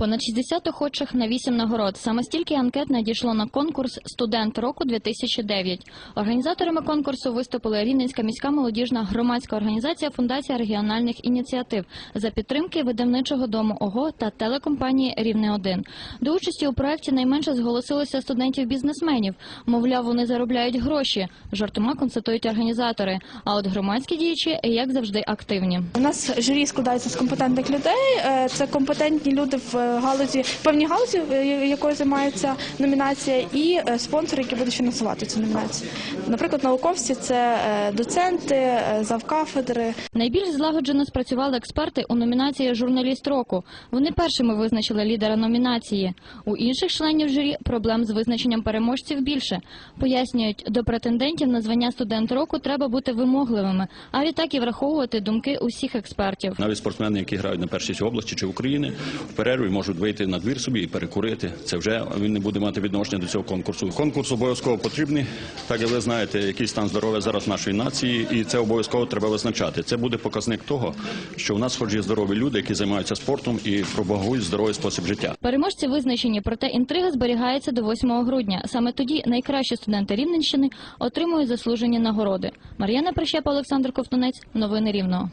Понад 60 охочих на 8 нагород. Саме стільки анкет надійшло на конкурс Студент року 2009 Організаторами конкурсу виступили Рівненська міська молодіжна громадська організація Фундація регіональних ініціатив за підтримки видавничого дому ОГО та телекомпанії Рівне 1 До участі у проєкті найменше зголосилося студентів-бізнесменів. Мовляв, вони заробляють гроші. Жартома констатують організатори. А от громадські діячі, як завжди, активні. У нас журі складається з компетентних людей. Е, Це компетентні люди в е, галузі, в певній галузі, е, якою займається номінація, і е, спонсори, які будуть фінансувати цю номінацію. Наприклад, науковці це е, доценти, е, завкафедри. Найбільш злагоджено спрацювали експерти у номінації Журналіст року. Вони першими визначили лідера номінації. У інших членів журі проблем з визначенням переможців більше. Пояснюють, до претендентів на звання студент року треба бути вимогливими, а відтак і враховувати думки усіх експертів. Навіть спортсмени, які грають на першість області чи України, в перерві можуть вийти на двір собі і перекурити. Це вже він не буде мати відношення до цього конкурсу. Конкурс обов'язково потрібний, так як ви знаєте, який стан здоров'я зараз нашої нації, і це обов'язково треба визначати. Це буде показник того, що в нас хоч є здорові люди, які займаються спортом і пропагують здоровий спосіб життя. Переможці визначені, проте інтрига зберігається до 8 грудня. Саме тоді найкращі студенти Рівненщини отримують заслужені нагороди. Мар'яна Прищепа, Олександр Ковтунець. Новини Рівного.